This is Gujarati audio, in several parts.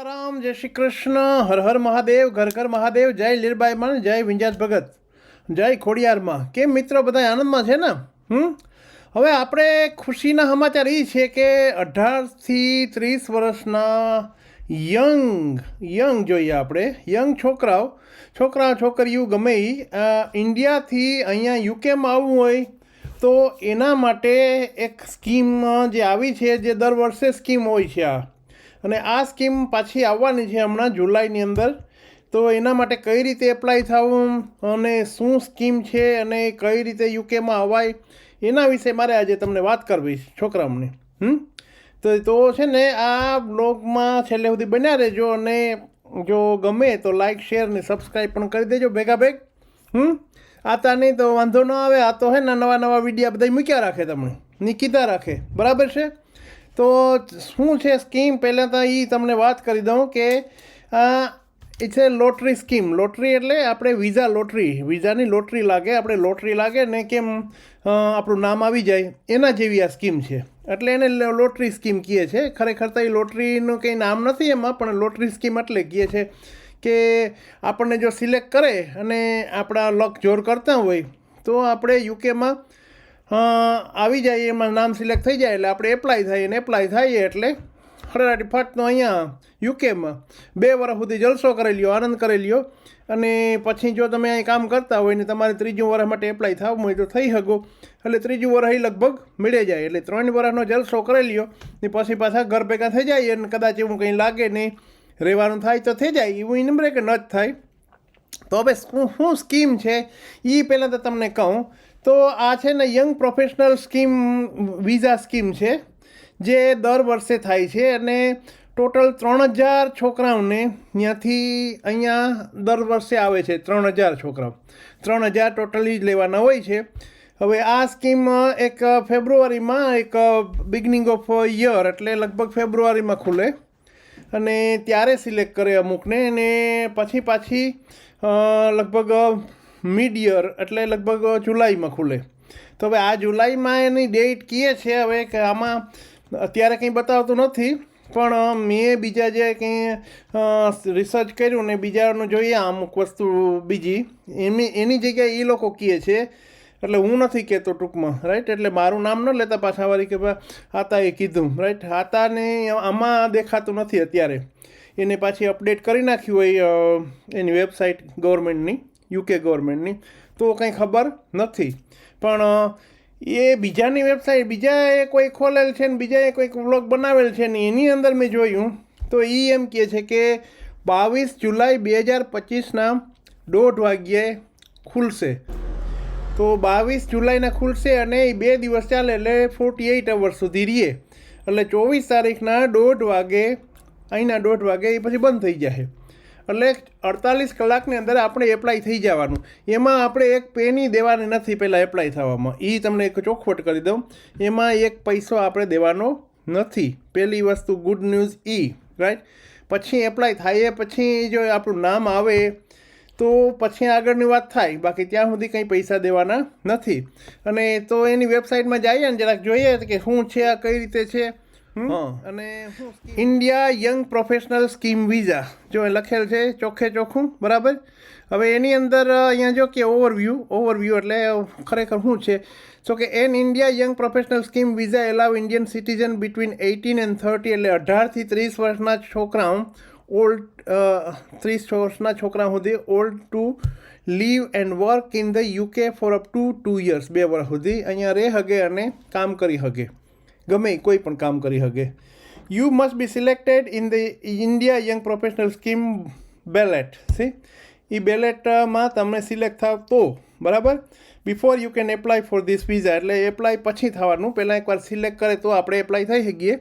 સીતારામ, જય શ્રી કૃષ્ણ, હર હર મહાદેવ, ઘર ઘર મહાદેવ, જય લીરબાઈ મણ, જય વિંજાત ભગત, જય ખોડિયારમાં. કેમ મિત્રો બધા આનંદમાં છે ને? હમ? હવે આપણે ખુશીના સમાચાર એ છે કે અઢારથી ત્રીસ વર્ષના યંગ યંગ જોઈએ આપણે, યંગ છોકરાઓ, છોકરા, છોકરીઓ ગમે એ ઇન્ડિયાથી અહીંયા યુકેમાં આવવું હોય તો એના માટે એક સ્કીમ જે આવી છે, જે દર વર્ષે સ્કીમ હોય છે આ. અને આ સ્કીમ પાછી આવવાની છે હમણાં જુલાઈની અંદર. તો એના માટે કઈ રીતે એપ્લાય થવું અને શું સ્કીમ છે અને કઈ રીતે યુકેમાં અવાય, એના વિશે મારે આજે તમને વાત કરવી છે છોકરાઓને. હમ? તો તો છે ને આ બ્લોગમાં છેલ્લે સુધી બન્યા રહેજો અને જો ગમે તો લાઇક શેર ને સબસ્ક્રાઈબ પણ કરી દેજો ભેગા ભેગ. હમ? આતા નહીં તો વાંધો ન આવે, આ તો હે ને નવા નવા વિડીયા બધા મૂક્યા રાખે તમને. નીકીતા રાખે. બરાબર છે? તો શું છે સ્કીમ? પહેલાં તો એ તમને વાત કરી દઉં કે it's a lottery scheme. Lottery એટલે આપણે વિઝા લોટરી. વિઝાની લોટરી લાગે, આપણે લોટરી લાગે ને કેમ આપણું નામ આવી જાય. એના જેવી આ સ્કીમ છે. એટલે એને લોટરી સ્કીમ કહે છે. ખરેખર તો એ લોટરીનું કંઈ નામ નથી એમાં, પણ લોટરી સ્કીમ એટલે કહે છે કે આપણને જો સિલેક્ટ કરે અને આપણા લક જોર કરતા હોય, તો આપણે યુકેમાં આવી જાય, એમાં નામ સિલેક્ટ થઈ જાય એટલે આપણે એપ્લાય થાય અને એપ્લાય થાય એટલે હરાટી ફાટનો અહીંયા યુકેમાં બે વર્ષ સુધી જલસો કરી લ્યો, આનંદ કરી લ્યો. અને પછી જો તમે અહીં કામ કરતા હોય ને તમારે ત્રીજું વર્ષ માટે એપ્લાય થવું હોય તો થઈ શકો. એટલે ત્રીજું વર્ષ એ લગભગ મળી જાય. એટલે ત્રણ વર્ષનો જલસો કરી લ્યો ને પછી પાછા ઘર ભેગા થઈ જાય અને કદાચ એવું કંઈ લાગે નહીં રહેવાનું થાય તો થઈ જાય. એવું નંબરે કે ન જ થાય. તો હવે શું શું સ્કીમ છે? એ પહેલાં તો તમને કહું. તો આ છે ને young professional scheme, visa scheme છે, જે દર વર્ષે થાય છે અને ટોટલ ત્રણ હજાર છોકરાઓને ત્યાંથી અહીંયા દર વર્ષે આવે છે ત્રણ હજાર છોકરાઓ. ત્રણ હજાર ટોટલી જ લેવાના હોય છે. હવે આ સ્કીમ એક ફેબ્રુઆરીમાં, એક બિગનિંગ ઓફ યર એટલે લગભગ ફેબ્રુઆરીમાં ખુલે. અને ત્યારે સિલેક્ટ કરે અમુકને અને પછી પાછી લગભગ મિડ એટલે લગભગ જુલાઈમાં ખુલે. તો હવે આ જુલાઈમાં એની ડેટ કીએ છે હવે કે આમાં અત્યારે કંઈ બતાવતું નથી, પણ મેં બીજા જે કંઈ રિસર્ચ કર્યું ને બીજાનું જોઈએ અમુક વસ્તુ બીજી. એની એની જગ્યાએ એ લોકો કહે છે, એટલે હું નથી કહેતો ટૂંકમાં રાઈટ એટલે મારું નામ ન લેતા પાછા વાળી કે ભાઈ આતાએ કીધું રાઈટ આતાને આમાં દેખાતું નથી અત્યારે. એને પાછી અપડેટ કરી નાખ્યું હોય એની વેબસાઇટ ગવર્મેન્ટની યુકે ગવર્મેન્ટની. તો કંઈ ખબર નથી. પણ એ બીજાની વેબસાઇટ, બીજાએ કોઈ ખોલેલ છે ને બીજાએ કોઈક વ્લોગ બનાવેલ છે ને એની અંદર મેં જોયું. તો એ એમ કહે છે કે બાવીસ જુલાઈ બે હજાર પચીસના દોઢ વાગ્યે ખુલશે. તો બાવીસ જુલાઈના ખુલશે અને એ બે દિવસ ચાલે એટલે ફોર્ટી એઇટ અવર્સ સુધી રહીએ એટલે ચોવીસ તારીખના દોઢ વાગે, અહીંના દોઢ વાગે એ પછી બંધ થઈ જશે એટલે અડતાલીસ કલાકની અંદર આપણે એપ્લાય થઈ જવાનું. એમાં આપણે એક પેની દેવાની નથી પહેલાં એપ્લાય થવામાં. એ તમને એક ચોખવટ કરી દઉં. એમાં એક પૈસો આપણે દેવાનો નથી. પહેલી વસ્તુ ગુડ ન્યૂઝ ઈ રાઈટ પછી એપ્લાય થાય પછી જો આપણું નામ આવે, તો પછી આગળની વાત થાય. બાકી ત્યાં સુધી કંઈ પૈસા દેવાના નથી. અને તો એની વેબસાઇટમાં જઈએ ને જરાક જોઈએ કે શું છે, આ કઈ રીતે છે? અને India young professional scheme visa જો લખેલ છે ચોખ્ખે ચોખ્ખું બરાબર? હવે એની અંદર અહીંયા જો કે ઓવરવ્યૂ ઓવરવ્યૂ એટલે ખરેખર શું છે? સો કે an India young professional scheme visa allow Indian citizen between eighteen and thirty એટલે અઢારથી ત્રીસ વર્ષના છોકરાઓ ઓલ્ડ ત્રીસ વર્ષના છોકરા સુધી old to live and work in the UK for up to two years બે વર્ષ સુધી અહીંયા રહે હગે અને કામ કરી હગે. ગમે કોઈ પણ કામ કરી શકે you must be selected in the India young professional scheme ballot C એ બેલેટમાં તમને સિલેક્ટ થાવ તો બરાબર? Before you can apply for this visa એટલે એપ્લાય પછી થવાનું. પહેલાં એકવાર સિલેક્ટ કરે તો આપણે એપ્લાય થઈ શકીએ.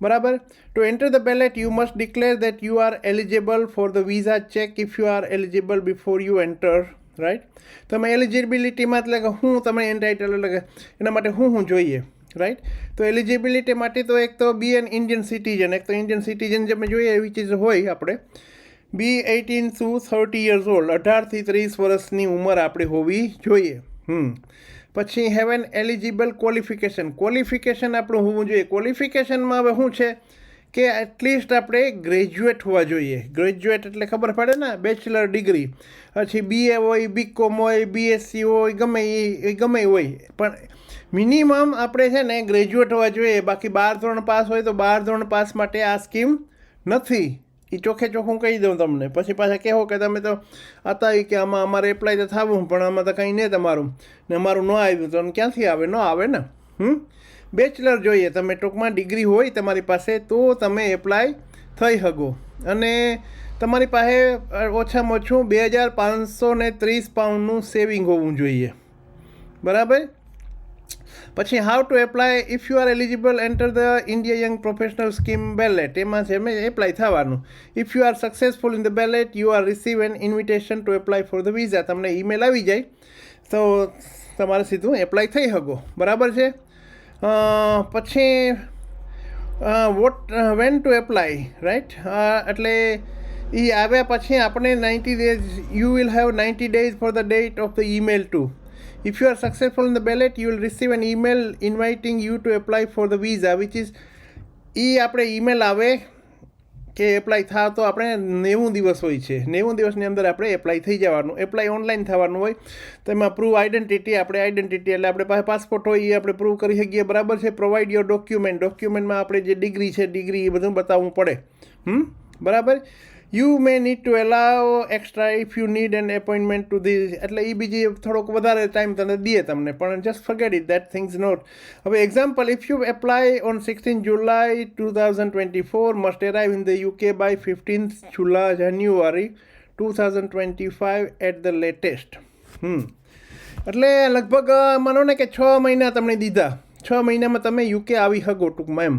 બરાબર? To enter the ballot you must declare that you are eligible for the visa check if you are eligible before you enter right તમે એલિજિબિલિટીમાં એટલે કે હું તમે એન્ટાઇટલ એટલે કે એના માટે હું હું જોઈએ? રાઈટ તો એલિજિબિલિટી માટે તો એક તો બી એન ઇન્ડિયન સિટીઝન એક તો ઇન્ડિયન સિટીઝન જે મેં જોઈએ એવી ચીજ હોય આપણે. Be eighteen to thirty years old અઢારથી ત્રીસ વર્ષની ઉંમર આપણે હોવી જોઈએ. હમ. પછી have an eligible qualification qualification આપણું હોવું જોઈએ. ક્વોલિફિકેશનમાં હવે શું છે? કે એટલીસ્ટ આપણે ગ્રેજ્યુએટ હોવા જોઈએ. ગ્રેજ્યુએટ એટલે ખબર પડે ને? બેચલર ડિગ્રી પછી બીએ હોય બીકોમ હોય બીએસસી હોય, ગમે એ ગમે હોય. પણ મિનિમમ આપણે છે ને ગ્રેજ્યુએટ હોવા જોઈએ. બાકી બાર ધોરણ પાસ હોય તો બાર ધોરણ પાસ માટે આ સ્કીમ નથી. એ ચોખ્ખે ચોખ્ખું કહી દઉં તમને. પછી પાછા કહેવો કે તમે તો હતા કે આમાં અમારે એપ્લાય તો થવું, પણ આમાં તો કંઈ નહીં તમારું. ને અમારું ન આવ્યું તો ક્યાંથી આવે? ન આવે ને? હમ? બેચલર જોઈએ. તમે ટૂંકમાં ડિગ્રી હોય તમારી પાસે, તો તમે એપ્લાય થઈ શકો. અને તમારી પાસે ઓછામાં ઓછું બે હજાર પાંચસો ને ત્રીસ પાઉન્ડનું સેવિંગ હોવું જોઈએ. બરાબર? પછી how to apply if you are eligible enter the India young professional scheme ballot એમાં છે મેં એપ્લાય થવાનું. If you are successful in the ballot you are receive an invitation to apply for the visa તમને ઈમેલ આવી જાય. તો તમારે સીધું એપ્લાય થઈ શકો. બરાબર છે? પછી what when to apply right એટલે એ આવ્યા પછી આપણે ninety days you will have ninety days for the date of the email to If you are successful in the ballot, you will receive an email inviting you to apply for the visa, which is એ આપણે ઈમેલ આવે કે એપ્લાય થાવ તો આપણે નેવું દિવસ હોય છે. નેવું દિવસની અંદર આપણે એપ્લાય થઈ જવાનું. એપ્લાય ઓનલાઈન થવાનું હોય. તો એમાં પ્રૂવ આઈડેન્ટિટી આપણે આઈડેન્ટિટી એટલે આપણે પાસે પાસપોર્ટ હોય, એ આપણે પ્રૂવ કરી શકીએ. બરાબર છે? પ્રોવાઈડ યોર ડોક્યુમેન્ટ ડોક્યુમેન્ટમાં આપણે જે ડિગ્રી છે ડિગ્રી એ બધું બતાવવું પડે. હમ? બરાબર? You may need to allow extra if you need an appointment to the એટલે એ બીજી થોડોક વધારે ટાઈમ તને દે તમને. પણ just forget it that things not હવે example if you apply on sixteen July two thousand twenty four must arrive in the UK by fifteenth July January two thousand twenty five at the latest હમ એટલે લગભગ માનો ને કે છ મહિના તમને દીધા. છ મહિનામાં તમે યુકે આવી શકો ટૂંકમાં એમ.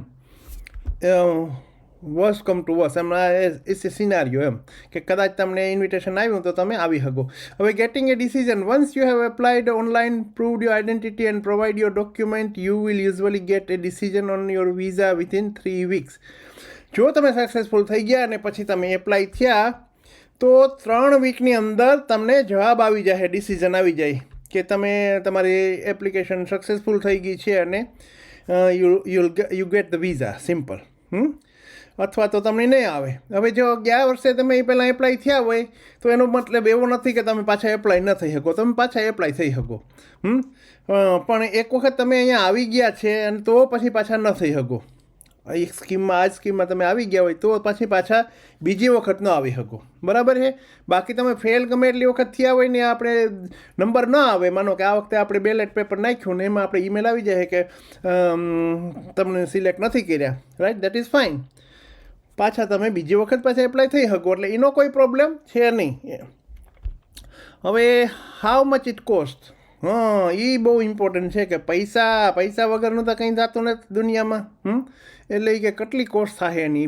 વર્સ કમ ટુ વર્સ એમના એ સિનારીઓ એમ. કે કદાચ તમને ઇન્વિટેશન આવ્યું તો તમે આવી શકો. હવે getting a decision once you have applied online proved your identity and provide your document you will usually get a decision on your visa within three weeks જો તમે સક્સેસફુલ થઈ ગયા અને પછી તમે એપ્લાય થયા, તો ત્રણ વીકની અંદર તમને જવાબ આવી જાય ડિસિઝન આવી જાય કે તમે તમારી એપ્લિકેશન સક્સેસફુલ થઈ ગઈ છે અને you you'll you get the visa simple હમ? અથવા તો તમને નહીં આવે. હવે જો ગયા વર્ષે તમે એ પહેલાં એપ્લાય થયા હોય, તો એનો મતલબ એવો નથી કે તમે પાછા એપ્લાય ન થઈ શકો. તમે પાછા એપ્લાય થઈ શકો. પણ એક વખત તમે અહીંયા આવી ગયા છે અને તો પછી પાછા ન થઈ શકો. એક સ્કીમમાં આ સ્કીમમાં તમે આવી ગયા હોય, તો પછી પાછા બીજી વખત ન આવી શકો. બરાબર છે? બાકી તમે ફેલ ગમે એટલી વખત થયા હોય ને આપણે નંબર ન આવે, માનો કે આ વખતે આપણે બેલેટ પેપર નાખ્યું ને એમાં આપણે ઈમેલ આવી જાય કે તમને સિલેક્ટ નથી કર્યા. રાઈટ દેટ ઇઝ ફાઇન પાછા તમે બીજી વખત પાછા એપ્લાય થઈ શકો. એટલે એનો કોઈ પ્રોબ્લેમ છે નહીં. હવે હાઉ મચ ઇટ કોસ્ટ હા એ બહુ ઇમ્પોર્ટન્ટ છે કે પૈસા પૈસા વગરનું તો કંઈ થતું નથી દુનિયામાં. હમ? એટલે કે કેટલી કોસ્ટ થાય એની?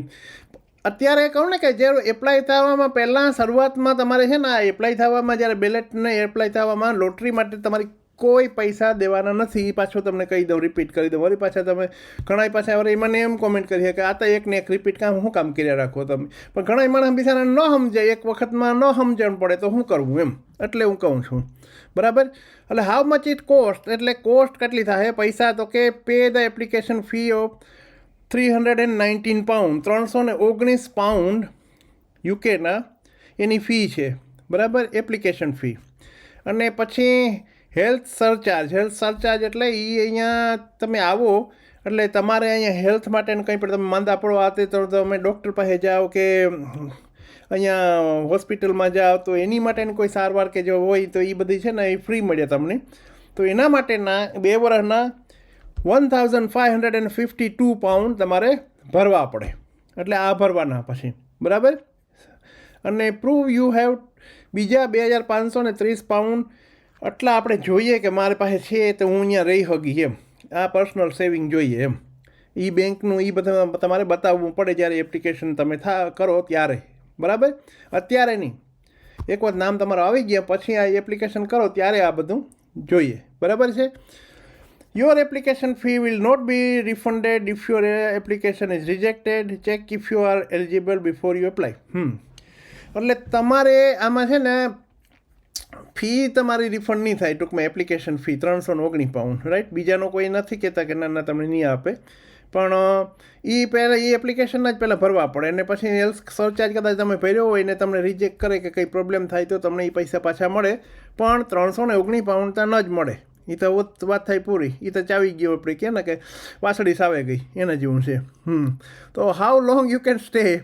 અત્યારે કહું ને કે જે એપ્લાય થવામાં પહેલાં શરૂઆતમાં તમારે છે ને આ એપ્લાય થવામાં, જ્યારે બેલેટને એપ્લાય થવામાં લોટરી માટે તમારી કોઈ પૈસા દેવાના નથી. પાછો તમને કહી દઉં રિપીટ કરી દઉં. વળી પાછા તમે ઘણા પાછા વળી મને એમ કોમેન્ટ કરીએ કે આ તો એક ને એક રિપીટ કામ શું કામ કર્યા રાખો તમે? પણ ઘણા માણસ બિચારા ન સમજે એક વખતમાં ન સમજણ પડે તો શું કરવું એમ? એટલે હું કહું છું. બરાબર? એટલે હાઉ મચ ઇટ કોસ્ટ એટલે કોસ્ટ કેટલી થાય? પૈસા તો કે pay the application fee of three hundred and nineteen pound ત્રણસો ને ઓગણીસ પાઉન્ડ યુકેના એની ફી છે. બરાબર? એપ્લિકેશન ફી અને પછી હેલ્થ સરચાર્જ હેલ્થ સરચાર્જ એટલે એ અહીંયા તમે આવો, એટલે તમારે અહીંયા હેલ્થ માટેનું કંઈ પણ તમે માંદા પડો આ તે તો તમે ડૉક્ટર પાસે જાઓ કે અહીંયા હોસ્પિટલમાં જાઓ, તો એની માટેની કોઈ સારવાર કે જો હોય તો એ બધી છે ને એ ફ્રી મળે તમને. તો એના માટેના બે વર્ષના one thousand five hundred and fifty two pound તમારે ભરવા પડે. એટલે આ ભરવાના પછી. બરાબર? અને પ્રૂવ યુ હેવ બીજા બે હજાર પાંચસો ને ત્રીસ પાઉન્ડ આટલા આપણે જોઈએ કે મારી પાસે છે તો હું અહીંયા રહી શકી એમ. આ પર્સનલ સેવિંગ જોઈએ એમ. એ બેંકનું એ બધા તમારે બતાવવું પડે જ્યારે એપ્લિકેશન તમે થા કરો ત્યારે. બરાબર? અત્યારે નહીં. એક વખત નામ તમારું આવી ગયા, પછી આ એપ્લિકેશન કરો ત્યારે આ બધું જોઈએ. બરાબર છે? Your application fee will not be refunded if your application is rejected check if you are eligible before you apply. Hmm. એટલે તમારે આમાં છે ને ફી તમારી રિફંડ નહીં થાય, ટૂંકમાં એપ્લિકેશન ફી ત્રણસો ઓગણી પાઉન્ડ રાઈટ બીજાનો કોઈ નથી કહેતા કે ના ના, તમને નહીં આપે. પણ એ પહેલાં એ એપ્લિકેશનના જ પહેલાં ભરવા પડે અને પછી હેલ્થ સરચાર્જ કદાચ તમે ભર્યો હોય ને તમને રિજેક્ટ કરે કે કંઈ પ્રોબ્લેમ થાય તો તમને એ પૈસા પાછા મળે. પણ ત્રણસો ને ઓગણી પાઉન્ડ ત્યાં ન જ મળે. એ તો વાત થાય પૂરી. એ તો ચાવી ગયો આપણે, કે ને, કે વાસળી સાવે ગઈ. એના જેવું છે. હમ. તો how long you can stay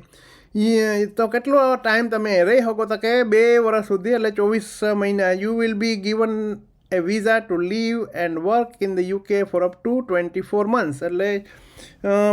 a તો કેટલો ટાઈમ તમે રહી શકો તો કે બે વર્ષ સુધી, એટલે ચોવીસ મહિના. You will be given a visa to live and work in the UK for up to twenty four months એટલે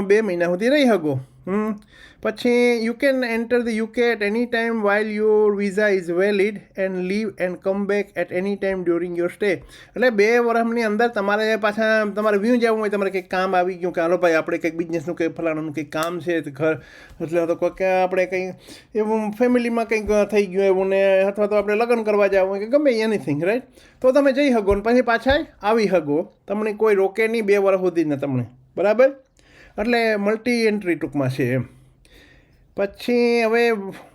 બે મહિના સુધી રહી શકો. પછી you can enter the UK at any time while your visa is valid and leave and come back at any time during your stay એટલે બે વર્ષની અંદર તમારે પાછા તમારે વ્યૂ જવું હોય, તમારે કંઈક કામ આવી ગયું કે હાલો ભાઈ, આપણે કંઈક બિઝનેસનું કંઈક ફલાણાનું કંઈક કામ છે ઘર, એટલે તો કે આપણે કંઈ એવું ફેમિલીમાં કંઈક થઈ ગયું એવું ને, અથવા તો આપણે લગ્ન કરવા જાવ કે ગમે એનીથિંગ રાઈટ તો તમે જઈ શકો ને, પછી પાછા આવી શકો તમને કોઈ રોકે નહીં બે વર્ષ સુધી ને તમને. બરાબર? એટલે મલ્ટી એન્ટ્રી ટૂંકમાં છે એમ. પછી હવે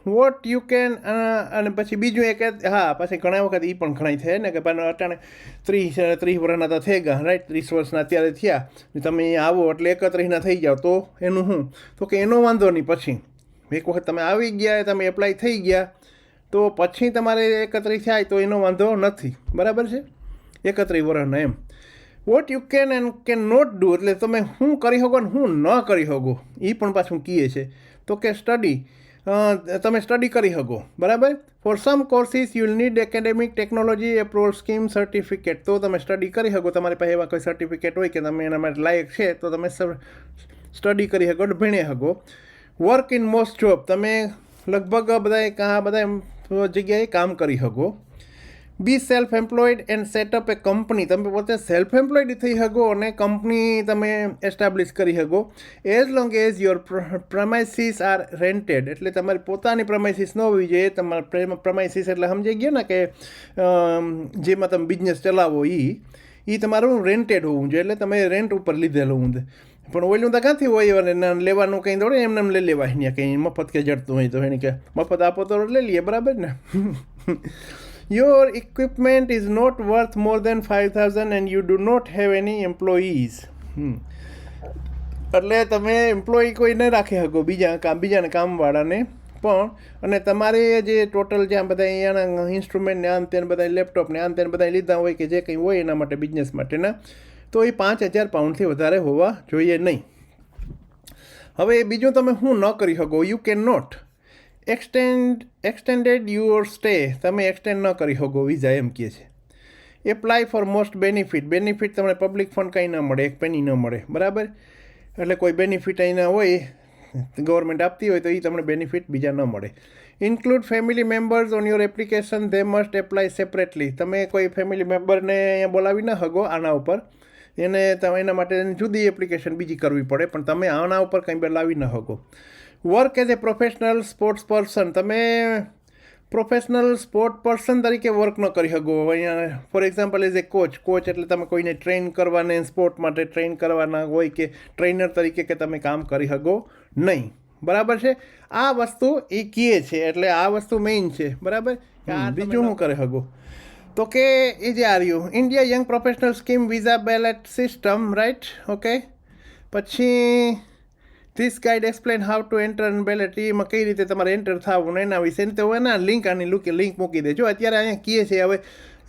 વોટ યુ કેન અને પછી બીજું એક હા, પછી ઘણા વખત એ પણ ઘણા થાય ને કે પણ અટાણે ત્રીસ ત્રીસ વર્ષના તો થઈ ગયા રાઈટ ત્રીસ વર્ષના અત્યારે થયા તમે આવો એટલે એકત્રીસના થઈ જાઓ, તો એનું શું? તો કે એનો વાંધો નહીં પછી. એક વખત તમે આવી ગયા તમે એપ્લાય થઈ ગયા, તો પછી તમારે એકત્રીસ થાય તો એનો વાંધો નથી. બરાબર છે? એકત્રીસ વર્ષના એમ. What you can and can not do એટલે તમે શું કરી શકો ને શું ન કરી શકો એ પણ પાછું કીએ છે. તો કે સ્ટડી તમે સ્ટડી કરી શકો, બરાબર? For some courses you need academic technology approval scheme certificate તો તમે સ્ટડી કરી શકો, તમારી પાસે એવા કોઈ સર્ટિફિકેટ હોય કે તમે એના માટે લાયક છે, તો તમે સ્ટડી કરી શકો ભણી શકો. વર્ક ઇન મોસ્ટ જોબ તમે લગભગ બધા કાં બધા જગ્યાએ કામ કરી શકો. Be self employed and set up a company તમે પોતે સેલ્ફ એમ્પ્લોયડ થઈ શકો અને કંપની તમે એસ્ટાબ્લિશ કરી શકો. As long as your premises are rented એટલે તમારી પોતાની પ્રમાઇસીસ ન હોવી જોઈએ. તમારા પ્રમાઇસીસ એટલે સમજી ગયા ને કે જેમાં તમે બિઝનેસ ચલાવો એ એ તમારું રેન્ટેડ હોવું જોઈએ. એટલે તમે રેન્ટ ઉપર લીધેલું હું પણ ઓલું તો ક્યાંથી હોય? અને લેવાનું કંઈ દોડે? એમને એમ લઈ લેવાય અહીંયા કંઈ. મફત કે જડતું હોય તો એને કે મફત આપો તો લઈ લઈએ. બરાબર ને? Your equipment is not worth more than five thousand and you do not have any employees એટલે તમે એમ્પ્લોય કોઈ ન રાખી શકો બીજા કામ, બીજાને કામવાળાને. પણ, અને તમારે જે ટોટલ જ્યાં બધા અહીંયાના ઇન્સ્ટ્રુમેન્ટ ને આમ તેને બધા લેપટોપ ને આમ તેને બધા લીધા હોય કે જે કંઈ હોય એના માટે બિઝનેસ માટેના, તો એ પાંચ હજાર પાઉન્ડથી વધારે હોવા જોઈએ નહીં. હવે બીજું તમે શું ન કરી શકો you can not extend extended your stay તમે એક્સટેન્ડ ન કરી શકો વિઝા એમ કહે છે. Apply for most benefit benefit તમને પબ્લિક ફંડ કંઈ ન મળે, એક પેની ન મળે, બરાબર? એટલે કોઈ બેનિફિટ અહીં ના હોય ગવર્મેન્ટ આપતી હોય તો એ તમને બેનિફિટ બીજા ન મળે. Include family members on your application they must apply separately તમે કોઈ ફેમિલી મેમ્બરને અહીંયા બોલાવી ન શકો આના ઉપર. એને તમે એના માટે જુદી એપ્લિકેશન બીજી કરવી પડે, પણ તમે આના ઉપર કંઈ બોલાવી ન શકો. Work as a professional sports person તમે પ્રોફેશનલ સ્પોર્ટ પર્સન તરીકે વર્ક ન કરી શકો. અહીંયા for example as a coach coach એટલે તમે કોઈને ટ્રેન કરવાને સ્પોર્ટ માટે ટ્રેન કરવાના હોય કે ટ્રેનર તરીકે કે તમે કામ કરી શકો નહીં. બરાબર છે? આ વસ્તુ એ કીએ છે. એટલે આ વસ્તુ મેઇન છે. બરાબર? આ બીજું હું કરી શકો? તો કે એ જે આવ્યું India young professional scheme visa ballot system right okay પછી this guide explain how to enter and ballot એમાં કઈ રીતે તમારે એન્ટર થવું ને એના વિશે. તો એના લિંક આની લુક લિંક મૂકી દેજો. અત્યારે અહીંયા કહે છે હવે.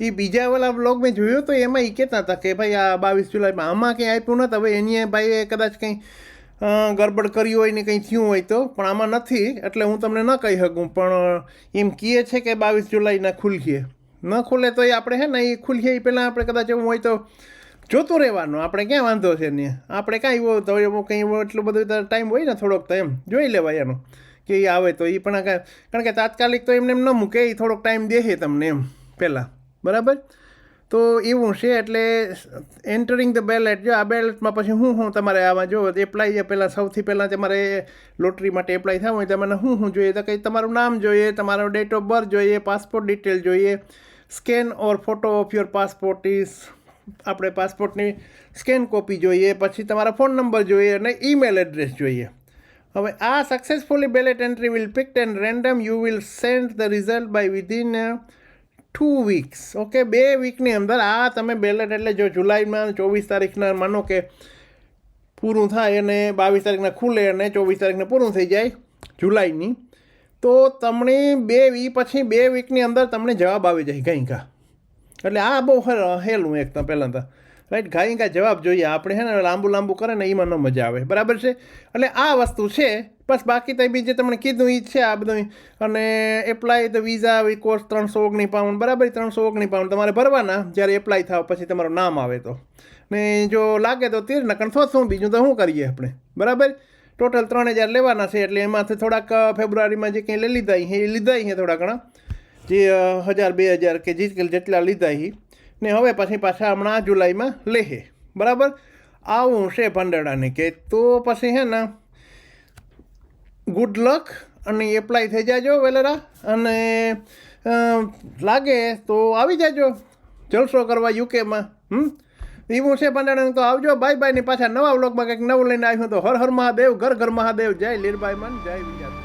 એ બીજા વાળા બ્લોગ મેં જોયો તો એમાં એ કહેતા હતા કે ભાઈ આ બાવીસ જુલાઈમાં આમાં કંઈ આપ્યું નથી હવે એની ભાઈએ કદાચ કંઈ ગરબડ કરી હોય ને કંઈ થયું હોય તો, પણ આમાં નથી, એટલે હું તમને ન કહી શકું. પણ એમ કહે છે કે બાવીસ જુલાઈના ખુલખીએ ન ખુલે તો એ આપણે હે ને, એ ખુલખીએ એ પહેલાં આપણે કદાચ એવું હોય તો જોતું રહેવાનું. આપણે ક્યાં વાંધો છે ને આપણે કાંઈ એવો તો એવું કંઈ એટલું બધું ટાઈમ હોય ને થોડોક તો એમ. જોઈ લેવાય એનો. કે એ આવે તો એ પણ કારણ કે તાત્કાલિક તો એમને એમ ન મૂકે એ થોડોક ટાઈમ દેશે તમને એમ પહેલાં. બરાબર? તો એવું છે એટલે એન્ટરિંગ ધ બેલેટ જો આ બેલેટમાં પછી હું હું તમારે આમાં જો એપ્લાય પહેલાં સૌથી પહેલાં તમારે લોટરી માટે એપ્લાય થવું હોય તમને શું શું જોઈએ? તો કંઈ તમારું નામ જોઈએ, તમારો ડેટ ઓફ બર્થ જોઈએ પાસપોર્ટ ડિટેલ જોઈએ scan or photo of your passport is આપણે પાસપોર્ટની સ્કેન કોપી જોઈએ, પછી તમારા ફોન નંબર જોઈએ અને ઈમેલ એડ્રેસ જોઈએ. હવે આ successfully ballot entry will picked and random you will send the result by within two weeks okay બે વીકની અંદર આ તમે બેલેટ એટલે જો જુલાઈમાં, ચોવીસ તારીખના માનો કે પૂરું થાય અને બાવીસ તારીખના ખુલે અને ચોવીસ તારીખને પૂરું થઈ જાય જુલાઈની, તો તમને બે વી, પછી બે વીકની અંદર તમને જવાબ આવી જાય કંઈ કા. એટલે આ બહુ હેલું એક તો પહેલાં તો. રાઈટ ગાઈ કાંઈ જવાબ જોઈએ. આપણે છે ને લાંબુ લાંબુ કરે ને એમાં ન મજા આવે. બરાબર છે? એટલે આ વસ્તુ છે. બસ બાકી તો બીજે તમને કીધું એ છે આ બધું અને એપ્લાય ધ વિઝા આવી કોર્સ ત્રણસો ઓગણી પાઉન્ડ બરાબર ત્રણસો ઓગણી પાઉન્ડ તમારે ભરવાના. જ્યારે એપ્લાય થાવ પછી તમારું નામ આવે તો. ને જો લાગે તો તીર નકણ તો શું? બીજું તો શું કરીએ આપણે? બરાબર? ટોટલ ત્રણ હજાર લેવાના છે. એટલે એમાંથી થોડાક ફેબ્રુઆરીમાં જે કંઈ લઈ લીધા એ લીધા છે થોડા ઘણા. જે હજાર, બે હજાર કે જે જેટલા લીધા હી, ને હવે પછી પાછા હમણાં જુલાઈમાં લેહે. બરાબર? આવું છે ભંડારાને કે તો પછી હે ને ગુડ લક અને એપ્લાય થઈ જાજો વેલેરા અને લાગે તો આવી જાજો. જલસો કરવા યુકેમાં, હમ? એવું છે ભંડારાને તો આવજો. બાય બાય ને પાછા નવા વ્લોગમાં કંઈક નવું લઈને આવ્યું તો હર હર મહાદેવ, ઘર ઘર મહાદેવ. જય લીરબાઈ મન, જય વિજય